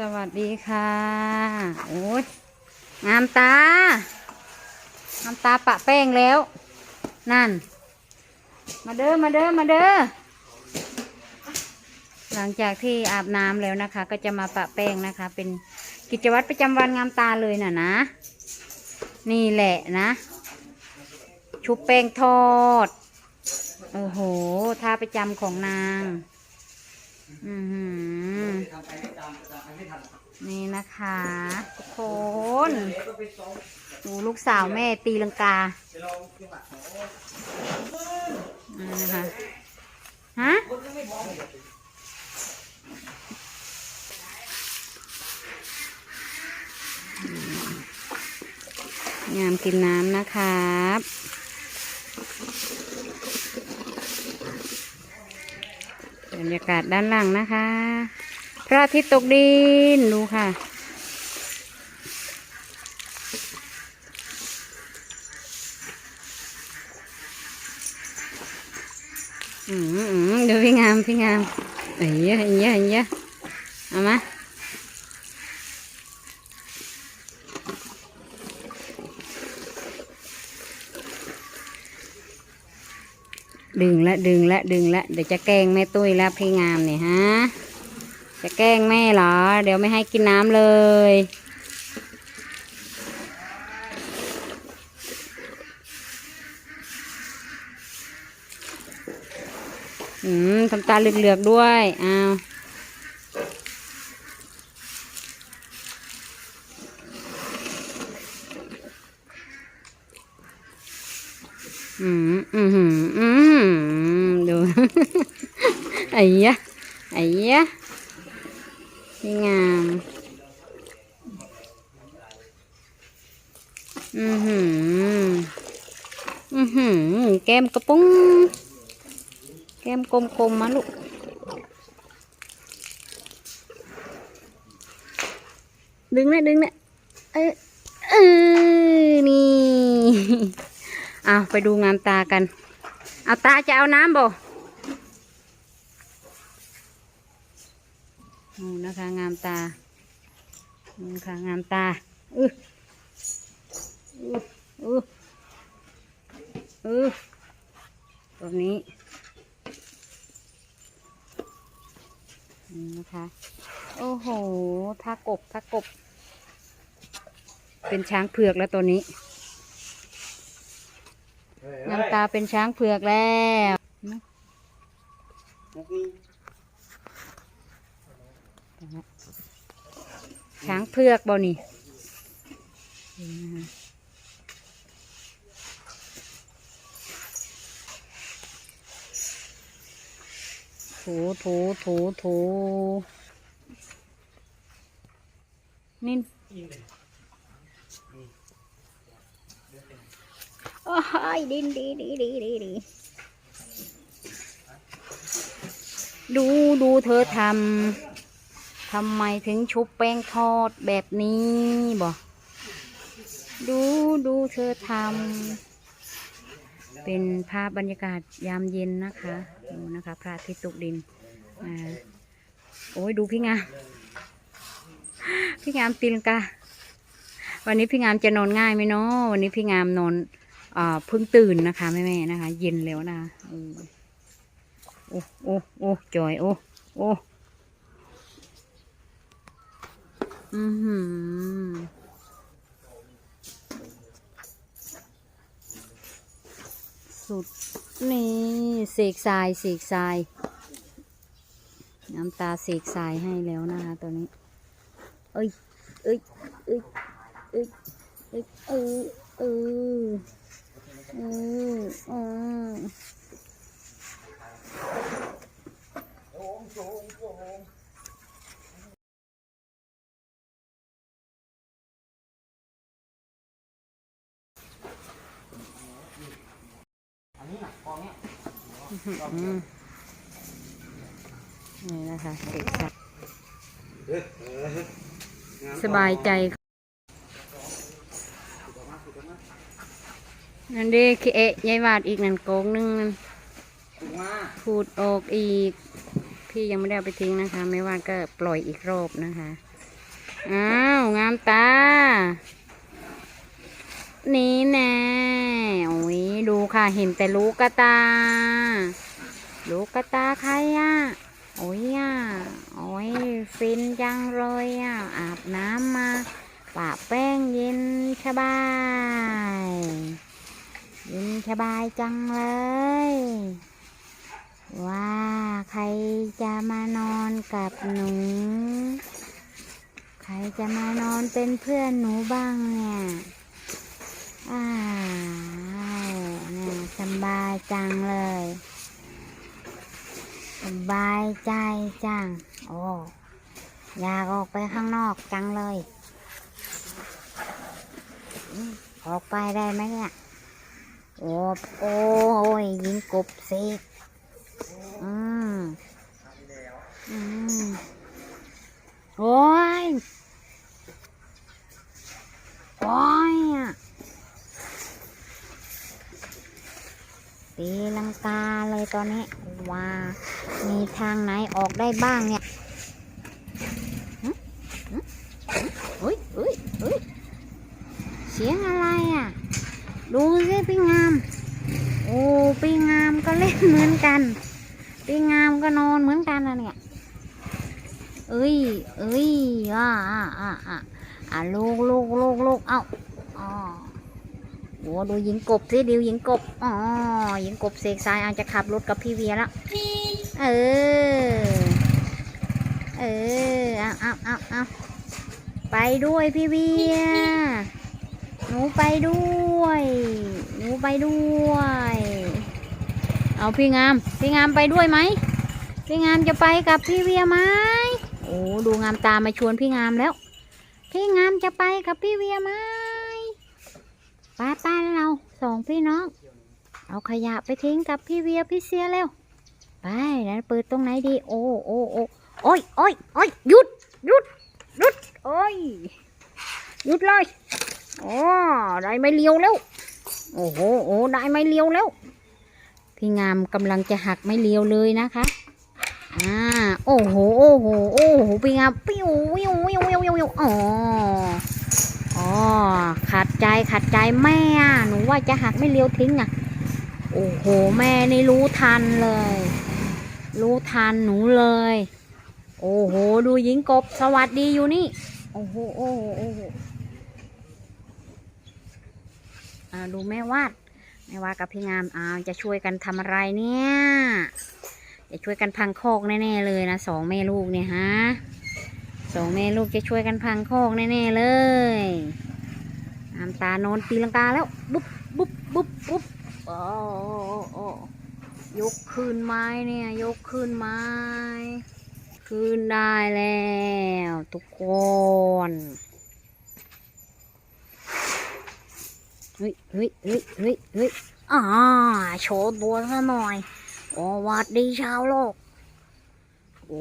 สวัสดีค่ะ โอ้ยงามตางามตาปะแป้งแล้ว นั่น มาเด้อ มาเด้อ มาเด้อ หลังจากที่อาบน้ำแล้วนะคะ ก็จะมาปะแป้งนะคะ เป็นกิจวัตรประจำวันงามตาเลยน่ะนะ นี่แหละนะ ชุบแป้งทอด โอ้โหท่าประจำของนาง อือหือนี่นะคะทุกคนดูลูกสาวแม่ตีลังกาอ่านะคะฮะงามกินน้ำนะครับ รรยากาศด้านหลังนะคะ พระอาทิตย์ตกดินดูค่ะอืมอืมดูพี่งามพี่งามเอ้ยเอ้ยเอ้ยเอ้ยเอามา ดึงละดึงละดึงละเดี๋ยวจะแกล้งแม่ตุ้ยแล้วพี่งามเนี่ยฮะ จะแกล้งแม่เหรอ เดี๋ยวไม่ให้กินน้ำเลย อืมทำตาเหลือกๆด้วย อ้าวอืมอืมอืมอืม ดูไอ้ยะไอ้ยะนี่งามอือหืออือหือแก้มกระปุ้งแก้มกลมๆมาลูกดึงนะดึงนะเออเออนี่ เอาไปดูงามตากัน เอาตาจะเอาน้ำบ่นี่นะคะงามตานี่ค่ะงามตาอืออืออืออือตัวนี้นี่นะคะ โอ้โหท่ากบท่ากบ เป็นช้างเผือกแล้วตัวนี้ น้ำตาเป็นช้างเผือกแล้วช้างเผือกบ่นี่ถูถูถูถูนี่ โอ้ยดินดีดีดีดีดีดูดูเธอทำทำไมถึงชุบแป้งทอดแบบนี้บ่ดูดูเธอทำเป็นภาพบรรยากาศยามเย็นนะคะดูนะคะพระอาทิตย์ตกดินอ่าโอ้ยดูพี่งามพี่งามตีลังกาวันนี้พี่งามจะนอนง่ายไหมเนาะวันนี้พี่งามนอน เพิ่งตื่นนะคะแม่แม่นะคะ เย็นแล้วนะโอ้โอ้โอ้จอย โอ้โอ้อือหือสุด นี่เสกทรายเสกทราย น้ำตาเสกทรายให้แล้วนะคะตัวนี้ เอ้ย เอ้ย เอ้ย เอ้ย เอ้ย เออเออเออเอออืม นี่นะคะเสกทรายสบายใจนั่นด้ขี้เอะยายวาดอีกนั่นโกงหนึงนั่นพูดออกอีก พี่ยังไม่ได้เอาไปทิ้งนะคะ ไม่ว่าก็ปล่อยอีกรอบนะคะ อ้าว งามตา นี่แน่โอ้ยดูค่ะเห็นแต่ลูกกระตา ลูกกระตาใครอะ โอ้ยอะ โอ้ยฟินจังเลยอะ อาบน้ำมาปะแป้งเย็นสบายเย็นสบายจังเลย ว่าใครจะมานอนกับหนู ใครจะมานอนเป็นเพื่อนหนูบ้างเนี่ยอ้าวเนี่ยสบายจังเลย สบายใจจัง โอ้อยากออกไปข้างนอกจังเลยอออกไปได้ไหมเนี่ย โอ้โอ้ยยิงกบสิอืมอืมโอ้ยโอ้ยอะ ตีลังกาเลยตอนนี้ว่ามีทางไหนออกได้บ้างเนี่ยหึหึหึเฮ้ยเฮ้ยเฮ้ยเสียงอะไรอะ ดูสิพี่งาม โอ้พี่งามก็เล่นเหมือนกันพี่งามก็นอนเหมือนกันนะเนี่ยเอ้ยเอ้ยอ่าอ่าอ่าอ่าอ่าลูกลูกลูกลูกเอ้าอ๋อ โอ้ดูหญิงกบสิดิวหญิงกบอ๋อหญิงกบเสกสายอาจจะขับรถกับพี่เวียแล้วเออ เออเอาเอาเอาเอาไปด้วยพี่เวีย หนูไปด้วย หนูไปด้วย เอาพี่งาม พี่งามไปด้วยไหม พี่งามจะไปกับพี่เวียไหมโอ้ดูงามตามาชวนพี่งามแล้ว พี่งามจะไปกับพี่เวียไหม ป้าป้าเราสองพี่น้อง เอาขยะไปทิ้งกับพี่เวียพี่เสียเร็ว ไปแล้วเปิดตรงไหนดี โอ้โอ้โอ้โอ้ยโอ้ยโอ้ยหยุดหยุดหยุดโอ้ยหยุดเลยโอ้ได้ไม่เลี้ยวแล้วโอ้โหโอ้ได้ไม่เลี้ยวแล้วพี่งามกำลังจะหักไม่เลี้ยวเลยนะคะอ่าโอ้โหโอ้โหโอ้โหพี่งามปิ้ววิววิววิววิววิวอ๋อ อ๋อขัดใจขัดใจแม่หนูว่าจะหักไม่เลี้ยวทิ้งอะ โอ้โห แม่นี่รู้ทันเลย รู้ทันหนูเลย โอ้โห ดูหญิงกบสวัสดีอยู่นี่ โอ้โหโอ้โหโอ้โหอ่าดูแม่วาดแม่วาดกับพี่งามอ้าวจะช่วยกันทำอะไรเนี่ย จะช่วยกันพังโคอกแน่ๆเลยนะสองแม่ลูกเนี่ยฮะ สองแม่ลูกจะช่วยกันพังคอกแน่ๆเลยน้ำตาโนอนตีลังกาแล้วบุ๊บบุ๊บบุ๊บบุ๊บโอ้โอ้ยกคืนไม้เนี่ยยกคืนไม้ คืนได้แล้วทุกคนเฮ้ยเฮ้ยเฮ้ยเฮ้ยเฮ้ยอ่าโชว์ตัวซะหน่อยโอ้วัดดีชาวโลก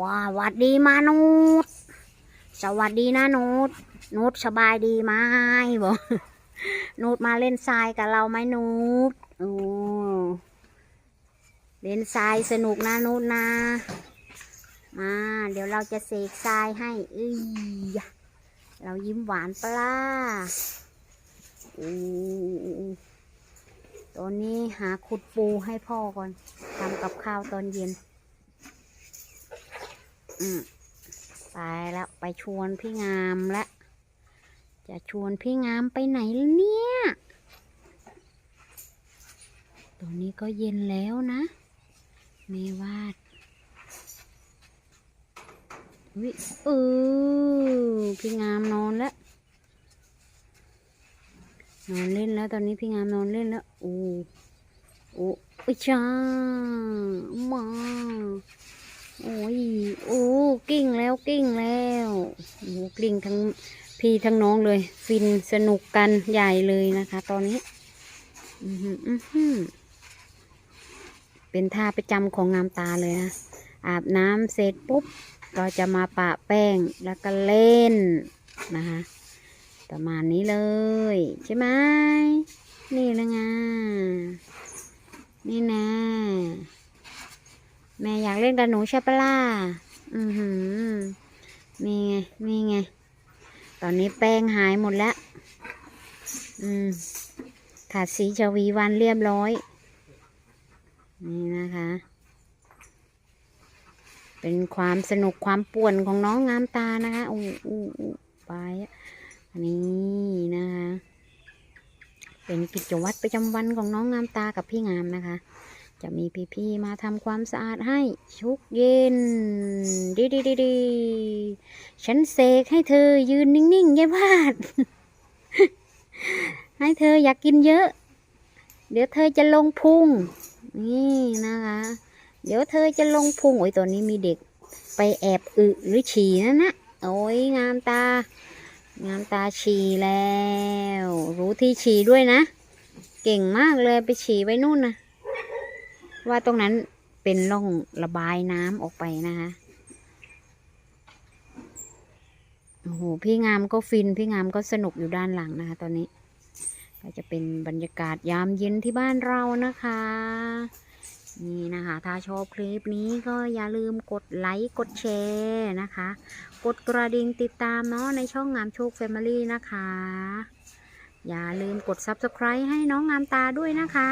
ว้าวัดดีมานุษย์ สวัสดีนะนุษย์นุษย์สบายดีไหมบอกนุษย์มาเล่นทรายกับเราไหมนุษย์โอ้เล่นทรายสนุกนะนุษย์นะ มาเดี๋ยวเราจะเสกทรายให้อืยเรายิ้มหวานปล่ะอู้ตอนนี้หาขุดปูให้พ่อก่อนทำกับข้าวตอนเย็น อืม ไปแล้วไปชวนพี่งามแล้วจะชวนพี่งามไปไหนล่ะเนี่ย ตรงนี้ก็เย็นแล้วนะเมวาดวิเออพี่งามนอนแล้ว นอนเล่นแล้วตอนนี้พี่งามนอนเล่นแล้ว โอ้โอ้ยจ้ามา โอ้ย โอ้ กิ้ง แล้วกิ้งแล้วโอ้กลิ้งทั้งพี่ทั้งน้องเลย ฟินสนุกกันใหญ่เลยนะคะ ตอนนี้เป็นท่าประจำของงามตาเลยนะอาบน้ำเสร็จปุ๊บ ก็จะมาปะแป้งแล้วก็เล่นนะคะประมาณนี้เลย ใช่ไหมนี่นะไงนี่นะ แม่อยากเล่นกับหนูใช่ปะล่ะ อือหือมีไงมีไง ตอนนี้แป้งหายหมดแล้ว อืม ขาดสีชวีวันเรียบร้อย นี่นะคะ เป็นความสนุกความป่วนของน้องงามตานะคะอู้อู้อู้ไปอะนี่นะคะ เป็นกิจวัตรประจำวันของน้องงามตากับพี่งามนะคะ จะมีพี่ๆมาทำความสะอาดให้ชุกเย็น ดีดีดีดีฉันเสกให้เธอยืนนิ่งๆยายพาด ให้เธออยากกินเยอะ เดี๋ยวเธอจะลงพุง นี่นะคะ เดี๋ยวเธอจะลงพุง โอ้ยตอนนี้มีเด็กไปแอบอึหรือฉี่นั่นนะ โอ้ยงามตา งามตาฉี่แล้ว รู้ที่ฉี่ด้วยนะ เก่งมากเลยไปฉี่ไว้นู่นนะ ว่าตรงนั้นเป็นร่องระบายน้ำออกไปนะคะโอ้โหพี่งามก็ฟินพี่งามก็สนุกอยู่ด้านหลังนะคะ ตอนนี้ ก็จะเป็นบรรยากาศยามเย็นที่บ้านเรานะคะ นี่นะคะ ถ้าชอบคลิปนี้ก็อย่าลืมกดไลค์กดแชร์นะคะ กดกระดิ่งติดตามเนาะในช่องงามโชคแฟมิลี่นะคะ อย่าลืมกด Subscribe ให้น้องงามตาด้วยนะคะ